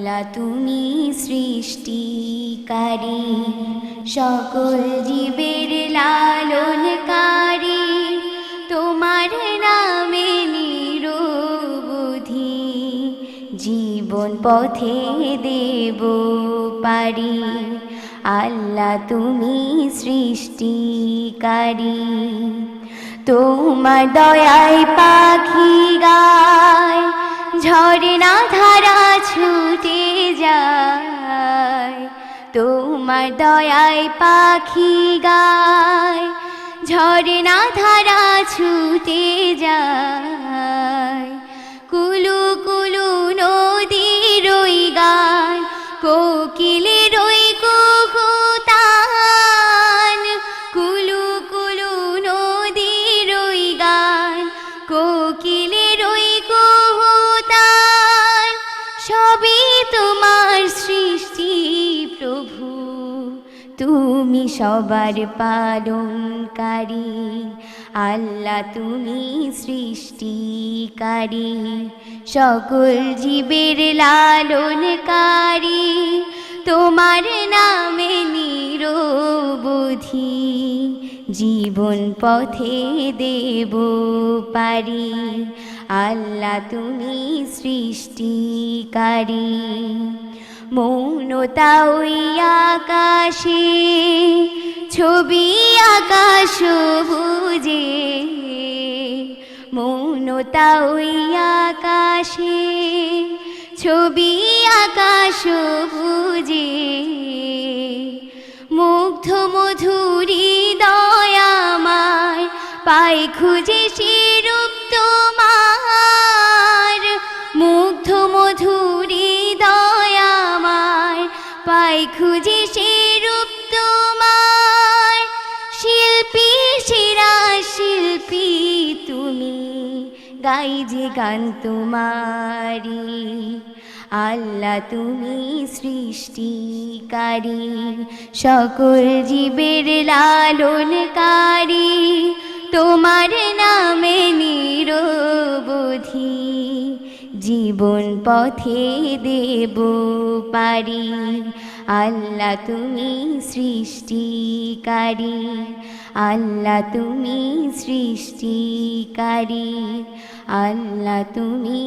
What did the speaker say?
আল্লাহ তুমি সৃষ্টিকারী। সকল জীবের লালনকারী। তোমার নামে নিরবধি। জীবন পথে দেব পারি। আল্লাহ তুমি সৃষ্টিকারী। তোমার দয়ায় পাখি তোমার দয়ায় পাখি গায় না ধারা ছুটে যায়। তুমি সবার পালনকারী। আল্লাহ তুমি সৃষ্টিকারী। সকল জীবের লালনকারী। তোমার নামে নিরবধি। জীবন পথে দেব পারি। আল্লাহ তুমি সৃষ্টিকারী। মৌনতা আকাশে, ছবি আকাশ বুঝে মৌনতা আকাশে, ছবি আকাশ বুঝে মুগ্ধ মধুরী দয়ামার পাই খুঁজে সেরূপ পাই খুঁজে সেরূপ তোমার, শিল্পী, সেরা শিল্পী তুমি। গাই যে গান তোমারি আল্লাহ তুমি সৃষ্টিকারী। সকল জীবের লালনকারী, তোমার জীবন পথে দেব পারি। আল্লাহ তুমি সৃষ্টিকারী। আল্লাহ তুমি সৃষ্টিকারী। আল্লাহ তুমি